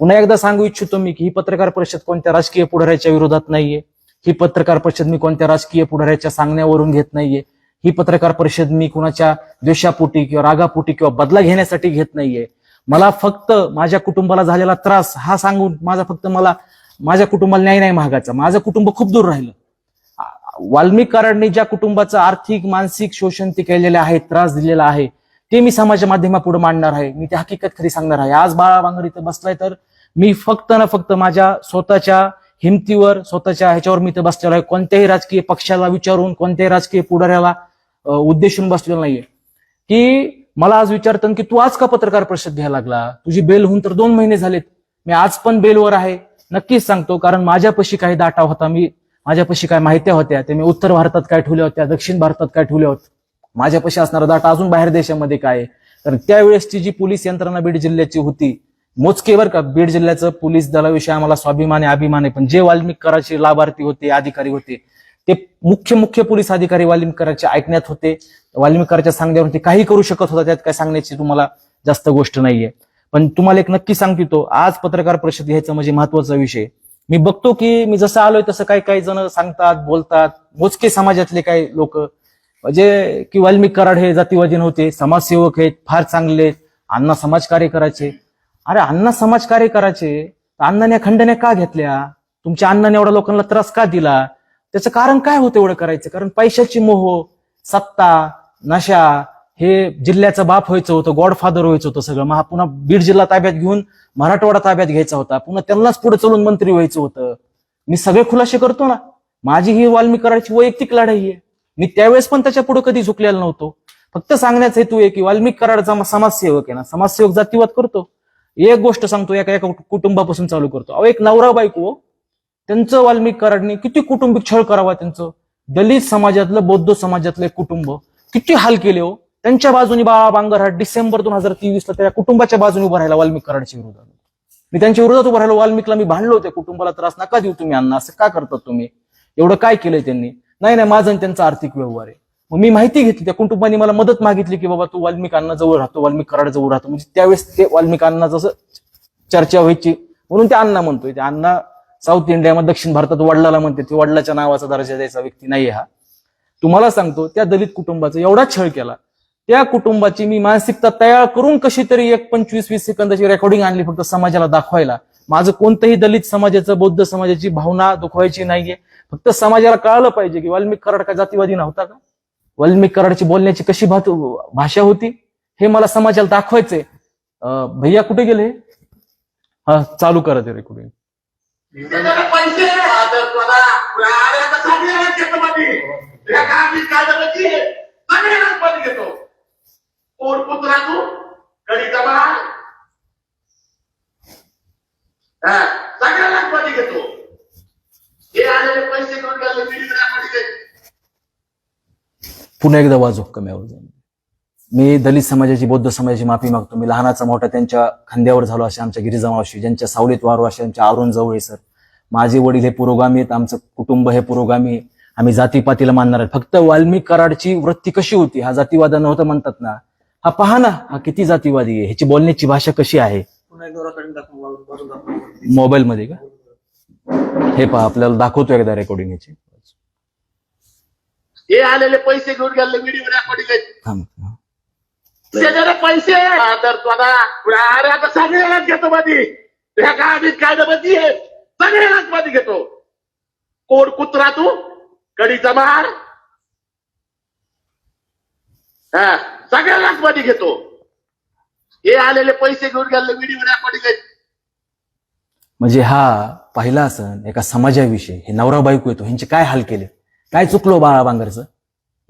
पुन्हा एकदा सांगू इच्छितो मी की ही पत्रकार परिषद कोणत्या राजकीय पुढाऱ्याच्या विरोधात नाहीये. ही पत्रकार परिषद मी कोणत्या राजकीय पुढाऱ्याच्या सांगण्यावरून घेत नाहीये. ही पत्रकार परिषद मी कुणाच्या द्वेषापोटी किंवा रागापोटी किंवा बदला घेण्यासाठी घेत नाहीये. मला फक्त माझ्या कुटुंबाला झालेला त्रास हा सांगून माझा फक्त मला माझ्या कुटुंबाला न्याय नाही महागाचा. माझं कुटुंब खूप दूर राहिलं. वाल्मिक कराडने ज्या कुटुंबाचं आर्थिक मानसिक शोषण ते केलेले आहे त्रास दिलेला आहे ते मी समाज माध्यमापुढे मांडणार आहे. मी ते हकीकत खरी सांगणार आहे. आज बाळा बांगर इथं बसलाय तर मी फक्त ना फक्त माझ्या स्वतःच्या हिमतीवर स्वतःच्या ह्याच्यावर मी इथं बसलेलो आहे. कोणत्याही राजकीय पक्षाला विचारून कोणत्याही राजकीय पुढाऱ्याला उद्देशून बसलेलो नाहीये. की मला आज विचारतात की तू आज का पत्रकार परिषद घ्यायला लागला? तुझी बेल होऊन तर दोन महिने झालेत. मी आज पण बेलवर आहे. नक्कीच सांगतो कारण माझ्यापाशी काही दाटा होता. मी माझ्यापाशी काय माहित्या होत्या ते मी उत्तर भारतात काय ठेवल्या होत्या दक्षिण भारतात काय ठेवल्या होत्या. माझ्यापाशी असणारा डाटा अजून बाहेर देशामध्ये काय? तर त्यावेळेसची जी पोलीस यंत्रणा बीड जिल्ह्याची होती मोजके बर का बीड जिल्ह्याचं पोलीस दलाविषयी आम्हाला स्वाभिमान आहे अभिमान आहे पण जे वाल्मिक कराचे लाभार्थी होते अधिकारी होते ते मुख्य मुख्य पोलीस अधिकारी वाल्मिकराचे ऐकण्यात होते. वाल्मिकराच्या सांगण्यावर सांगण्यावरून ते काही करू शकत होता त्यात काय सांगण्याची तुम्हाला जास्त गोष्ट नाहीये. पण तुम्हाला एक नक्की सांगतो आज पत्रकार परिषद घ्यायचा म्हणजे महत्त्वाचा विषय. मी बघतो की मी जसं आलोय तसं काही काही जण सांगतात बोलतात मोजके समाजातले काही लोक म्हणजे की वाल्मिक कराड हे जातीवादी नव्हते समाजसेवक आहेत फार चांगले आहेत. अण्णा समाजकार्य करायचे. अरे अण्णा समाजकार्य करायचे. अण्णाने खंडण्या का घेतल्या? तुमच्या अण्णाने एवढ्या लोकांना त्रास का दिला? त्याचं कारण काय होतं एवढं करायचं? कारण पैशाची मोह सत्ता नशा हे जिल्ह्याचा बाप व्हायचं होतं गॉडफादर व्हायचं होतं सगळं. मग पुन्हा बीड जिल्हा ताब्यात घेऊन मराठवाडा ताब्यात घ्यायचा होता. पुन्हा त्यांनाच पुढे चलून मंत्री व्हायचं होतं. मी सगळे खुलासे करतो ना. माझी ही वाल्मिक करायची वैयक्तिक लढाई आहे. मी त्यावेळेस पण त्याच्या पुढे कधी झुकलेला नव्हतो. फक्त सांगण्याचा हेतू आहे की वाल्मिक कराडचा समाजसेवक आहे ना समाजसेवक जातीवाद करतो. एक गोष्ट सांगतो एका एका कुटुंबापासून चालू करतो. अहो एक नवरा बायको त्यांचं वाल्मिक कराडने किती कुटुंबिक छळ करावा त्यांचं. दलित समाजातलं बौद्ध समाजातलं एक कुटुंब किती हाल केले हो. त्यांच्या बाजूने बाळा बांगर हा डिसेंबर दोन हजार तेवीसला त्या कुटुंबाच्या बाजूने उभा राहिला वाल्मिक कराडच्या विरोधात. मी त्यांच्या विरोधात उभा राहिलो वाल्मिकला मी भांडलो होते कुटुंबाला त्रास नका देऊ तुम्ही अण्णा असं का करतात तुम्ही? एवढं काय केलंय त्यांनी? नाही नाही माझं आणि त्यांचा आर्थिक व्यवहार आहे. मग मी माहिती घेतली त्या कुटुंबाने मला मदत मागितली की बाबा तू वाल्मिकांना जवळ राहतो वाल्मिक कराड जवळ राहतो. म्हणजे त्यावेळेस ते वाल्मिकांना जसं चर्चा व्हायची म्हणून ते अण्णा म्हणतोय. ते अण्णा साऊथ इंडियामध्ये दक्षिण भारतात वडिलाला म्हणते ते वडिलाच्या नावाचा दर्जा द्यायचा व्यक्ती नाही हा. तुम्हाला सांगतो त्या दलित कुटुंबाचा एवढा छळ केला. त्या कुटुंबाची मी मानसिकता तयार करून कशी तरी एक पंचवीस वीस सेकंदाची रेकॉर्डिंग आणली फक्त समाजाला दाखवायला. माझं कोणतंही दलित समाजाचं बौद्ध समाजाची भावना दुखवायची नाहीये. फक्त समाजाला कळालं पाहिजे की वाल्मिक कराड का जातीवादी नव्हता का? वाल्मिक कराडची बोलण्याची कशी भाषा होती? हे मला समाजाला दाखवायचंय. अं, भैया कुठे गेले? हा चालू करा ते कुठे त्याच्याकडे पैसे आता तुला अरे आता सगळ्यांनाच घेतो मध्ये या कामाची कागदाची सगळ्यांनाच मध्ये घेतो कोण पुत्रा तू गणिता बाळ हा सगळ्यांनाच मध्ये घेतो हे आलेले पैसे घेऊन गेले मध्ये पुन्हा एकदा वाजव कम्यावर जाऊन. मी दलित समाजाची बौद्ध समाजाची माफी मागतो. मी लहानाचा मोठा त्यांच्या खांद्यावर झालो असे आमच्या गिरिजामावशी ज्यांच्या सावलीत वारो असे आमच्या अरुण जवळ सर. माझे वडील हे पुरोगामी आहेत आमचं कुटुंब हे पुरोगामी आहे. आम्ही जातीपातीला मानणार आहे फक्त वाल्मिक कराडची वृत्ती कशी होती? हा जातीवादा नव्हतं म्हणतात ना. हा पहा ना हा किती जातीवादी आहे. ह्याची बोलण्याची भाषा कशी आहे? पुन्हा एकदा रेकॉर्डिंग दाखव वाजून दाखव मोबाईल मध्ये का? हे पहा आपल्याला दाखवतो एकदा रेकॉर्डिंग ह्याची हे आलेले पैसे घेऊन गेले व्हिडिओ रेकॉर्डिंग हा. त्याच्याकडे पैसे हा, तर तुला अरे आता सगळ्यांनाच घेतो मध्ये या कामाची कायदामध्ये सगळ्यांनाच मध्ये घेतो. कोण कुत्रा तू? कडीचा मार. हा सगळ्यांनाच मध्ये घेतो. हे आलेले पैसे घेऊन गेले व्हिडिओ रेकॉर्डिंग म्हणजे हा पहिला असन एका समाजाविषयी हे नवरा बायको येतो ह्यांचे काय हाल केले? काय चुकलो बाळा बांगरचं?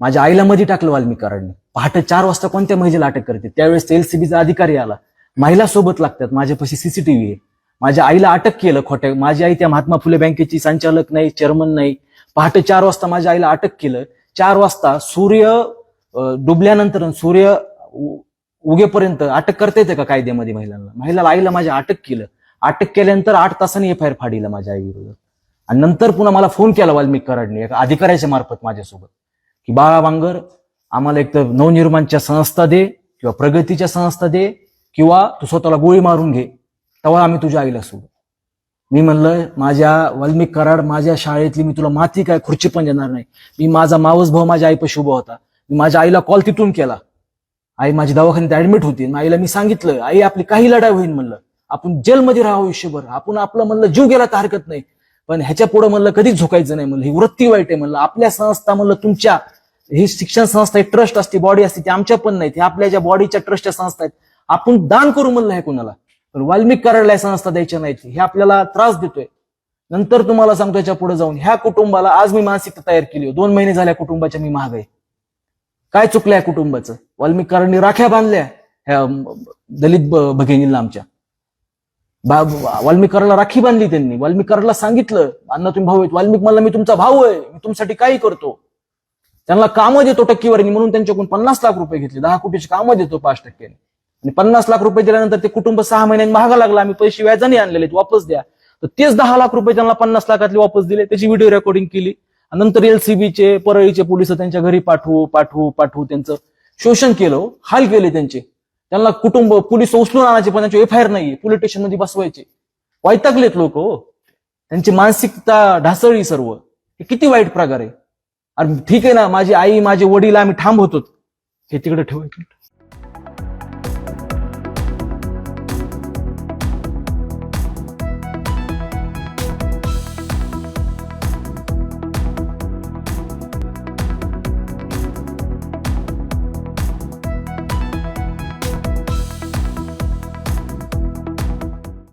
माझ्या आईला मध्ये टाकलं वाल्मिक पहाटे चार वाजता कोणत्या महिलेला अटक करते? त्यावेळेस एलसीबीचा अधिकारी आला. महिला सोबत लागतात. माझ्यापाशी सीसीटीव्ही आहे. माझ्या आईला अटक केलं खोट्या माझी आई त्या महात्मा फुले बँकेची संचालक नाही चेअरमन नाही. पहाटे चार वाजता माझ्या आईला अटक केलं. चार वाजता सूर्य डुबल्यानंतर सूर्य उगेपर्यंत अटक करता येते का कायद्यामध्ये महिलांना? महिलाला आईला माझ्या अटक केलं. अटक केल्यानंतर आठ तासांनी एफ आय आर फाडीला माझ्या आईविरोधात आणि नंतर पुन्हा मला फोन केला वाल्मिक कराडने एका अधिकाऱ्याच्या मार्फत माझ्यासोबत की बाळा वांगर आम्हाला एक तर नवनिर्माणच्या संस्था दे किंवा प्रगतीच्या संस्था दे किंवा तू स्वतःला गोळी मारून घे तेव्हा आम्ही तुझ्या आईला सोडू. मी म्हणलं माझ्या वाल्मिक कराड माझ्या शाळेतली मी तुला माती काय खुर्ची पण देणार नाही. मी माझा मावस भाऊ माझ्या आईपाशी उभा होता. मी माझ्या आईला कॉल तिथून केला. आई माझी दवाखान्यात ऍडमिट होती. आईला मी सांगितलं आई आपली काही लढाई होईल म्हणलं. आपण जेलमध्ये राहू आयुष्यभर. आपण आपलं म्हणलं जीव गेला तर हरकत नाही. पण ह्याच्या पुढे म्हणलं कधीच झुकायचं नाही म्हणलं. ही वृत्ती वाईट आहे म्हणलं. आपल्या संस्था म्हणलं तुमच्या ही शिक्षण संस्था आहे ट्रस्ट असते बॉडी असते ती आमच्या पण नाहीत ती आपल्या ज्या बॉडीच्या ट्रस्टच्या संस्था आहेत आपण दान करू म्हणलं हे कुणाला? पण वाल्मिक करायला संस्था द्यायच्या नाहीत. हे आपल्याला त्रास देतोय. नंतर तुम्हाला सांगतो याच्यापुढे जाऊन. ह्या कुटुंबाला आज मी मानसिकता तयार केली दोन महिने झाल्या कुटुंबाच्या मी महाग आहे. काय चुकलं या कुटुंबाचं? वाल्मिक कराडनी राख्या बांधल्या. ह्या दलित भगिनीला आमच्या. बा- वाल्मिक राखी बांधली त्यांनी. वाल्मिक सांगितलं अण्णा तुम्ही भाऊ आहेत. वाल्मिक मला मी तुमचा भाऊ आहे. मी तुमच्यासाठी काही करतो. त्यांना कामं देतो टक्केवारीने. म्हणून त्यांच्याकडून पन्नास लाख रुपये घेतले. दहा कोटीची कामं देतो पाच टक्क्याने. आणि पन्नास लाख रुपये दिल्यानंतर ते कुटुंब सहा महिन्यांनी महागा लागला. आम्ही पैसे व्याजाने आणलेले वापस द्या. तर तेच दहा लाख रुपये त्यांना पन्नास लाखातले वापस दिले. त्याची व्हिडिओ रेकॉर्डिंग केली. नंतर एलसीबीचे परळीचे पोलीस त्यांच्या घरी पाठवू पाठवू पाठवू त्यांचं शोषण केलं. हाल केले त्यांचे. त्यांना कुटुंब पोलीस उचलून आणायचे पण त्यांचे एफ आय आर नाहीये. पोलीस स्टेशनमध्ये बसवायचे. वैतागलेत लोक हो. त्यांची मानसिकता ढासळली सर्व. हे किती वाईट प्रकार आहे. अरे ठीक आहे ना माझी आई माझे वडील आम्ही ठाम होतो हे तिकडे ठेवायचे.